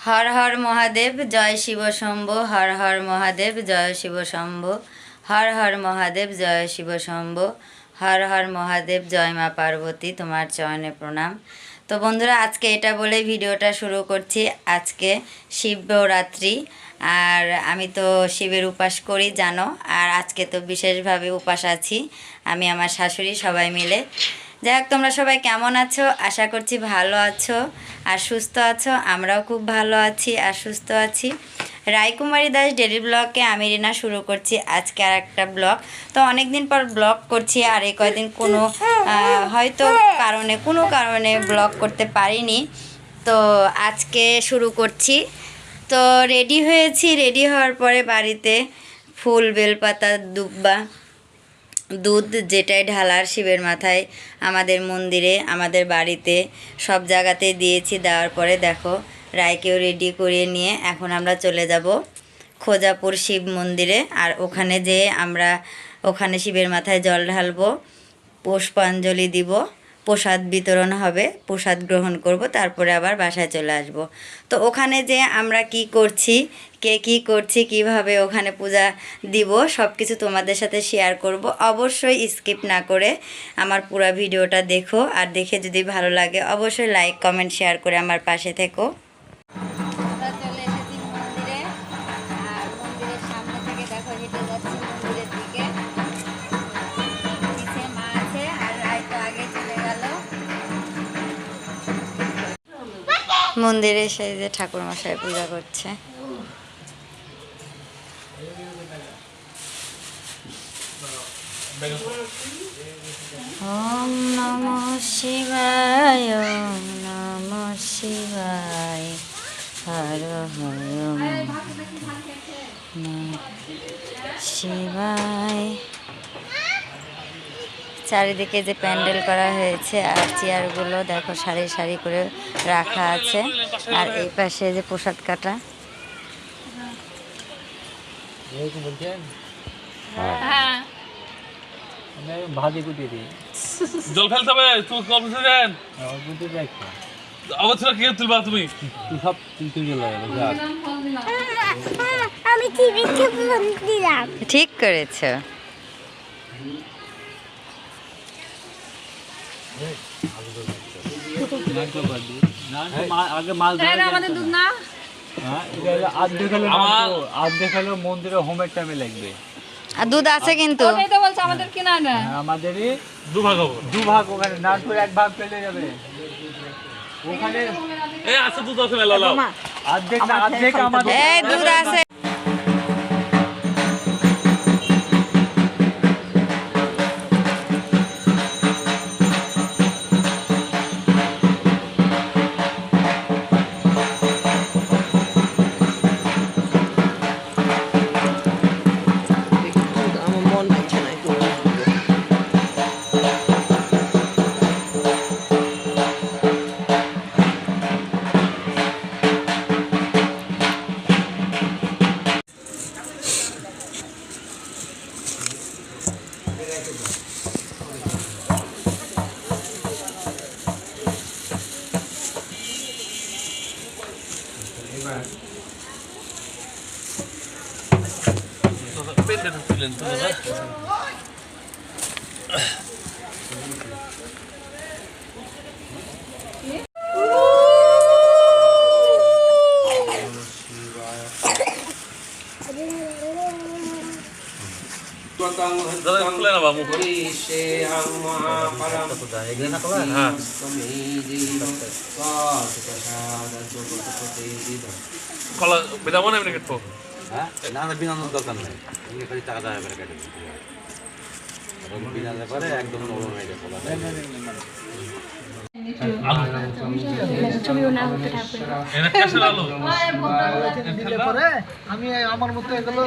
হর হর মহাদেব, জয় শিব শম্ভ। হর হর মহাদেব, জয় শিব শম্ভ। হর হর মহাদেব, জয় শিব শম্ভ। হর হর মহাদেব, জয় মা পার্বতী, তোমার চয়নে প্রণাম। তো বন্ধুরা, আজকে এটা বলেই ভিডিওটা শুরু করছি। আজকে শিবরাত্রি আর আমি তো শিবের উপাস করি, জানো। আর আজকে তো বিশেষভাবে উপাস আছি। আমি, আমার শাশুড়ি সবাই মিলে। যাই হোক তোমরা সবাই কেমন আছো? আশা করছি ভালো আছো আর সুস্থ আছো। আমরাও খুব ভালো আছি আর সুস্থ আছি। রায়কুমারী দাস ডেলি ব্লগে আমি রিনা শুরু করছি আজকে আর একটা ব্লগ। তো অনেক দিন পর ব্লগ করছি আর এই কয়দিন কোনো হয়তো কারণে, কোনো কারণে ব্লগ করতে পারিনি। তো আজকে শুরু করছি। তো রেডি হয়েছি, রেডি হওয়ার পরে বাড়িতে ফুল, বেলপাতা, দুব্বা দুধ যেটাই ঢালার শিবের মাথায়, আমাদের মন্দিরে, আমাদের বাড়িতে, সব জায়গাতে দিয়েছি, দেওয়ার পরে দেখো, রায়কেও রেডি করিয়ে নিয়ে এখন আমরা চলে যাব খোজাপুর শিব মন্দিরে, আর ওখানে যেয়ে আমরা, ওখানে শিবের মাথায় জল ঢালবো, পুষ্পাঞ্জলি দিব। প্রসাদ বিতরণ হবে, প্রসাদ গ্রহণ করব, তারপরে আবার বাসায় চলে আসব। তো ওখানে যে আমরা কি করছি, কে কি করছি, কীভাবে ওখানে পূজা দিব সব কিছু তোমাদের সাথে শেয়ার করব। অবশ্যই স্কিপ না করে আমার পুরো ভিডিওটা দেখো, আর দেখে যদি ভালো লাগে, অবশ্যই লাইক কমেন্ট শেয়ার করে আমার পাশে থেকো। মন্দিরে সেই যে ঠাকুর মশাই পূজা করছে। ওম নম শিবায়, ওম নম শিবায়। হর হর শিবায়। চারিদিকে যে প্যান্ডেল করা হয়েছে আর চেয়ারগুলো দেখো সারি সারি করে রাখা আছে। আর এই পাশে যে প্রসাদ কাটা। আমি ভাজি গুটিয়ে দিই জল ফেলতে হবে তুমি কমছে দেন আমার গুটিয়ে দেয় একটা। আবার ছেলে কে তুলবা তুমি? সব তুই তুই চলে যাবে যাক আমি টিভিকে ফোন দিলাম। ঠিক করেছ নাটক কর দিই। না, তো মা- আগে মাছ ধরা এটা আমাদের দুধ না হ্যাঁ এটা হলো আর্ধেক হলো আমার- মাত্র, আর্ধেক হলো মন্দিরে হোমের টাইমে লাগবে আর দুধ আছে কিন্তু। ওটাই তো বলছে আমাদের কিনা না। আর আমাদেরই হব দু ভাগ ওখানে এক ভাগ পেলে যাবে ওখানে এই আছে দুধ আছে মেলা লাও অর্ধেক না অর্ধেক আমাদের এই দুধ আছে। পেটে ঢুকছিলেন তুমি না? দাদা খুলে না বাবু হ্যাঁ কলা বেদাবো না এমনি কেটবো হ্যাঁ? না না বিনানোর দরকার নাই। এমনি খালি টাকা টাকা করে কেটে দিতে হবে। এবং বিনালে পরে একদম নরম হয়ে যাবে আমি আমার মতো এগুলো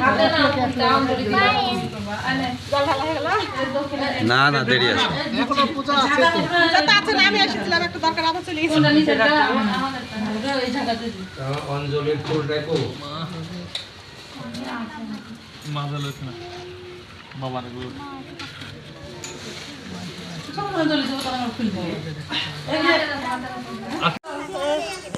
হাতে তো। না না দেরি আছে। এখনও পূজা আছে তো। অঞ্জলির ফুল রাখো মাঝে লইছে না। বাবার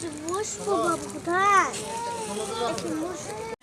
же можешь по бабку, да? Это можешь.